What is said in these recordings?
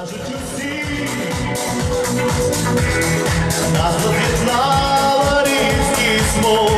Кажуть усі, нас об'єднала різні смог,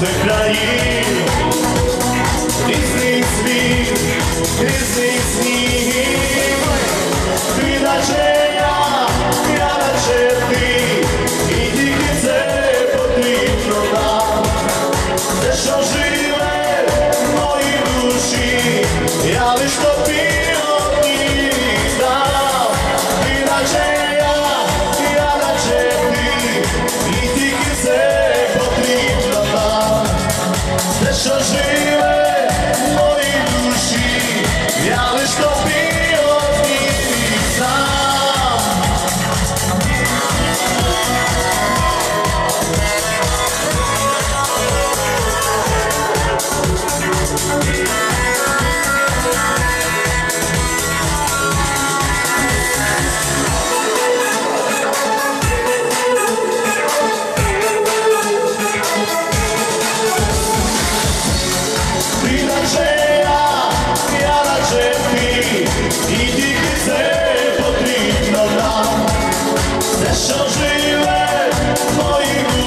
різних країн, різний світ, різний сніг. і тільки потрібно нам, все, що живе в твоїм.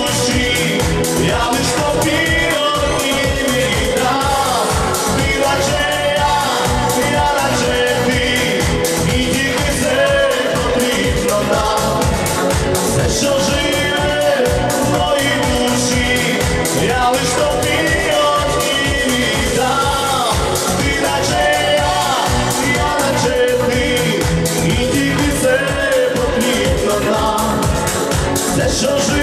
So. soy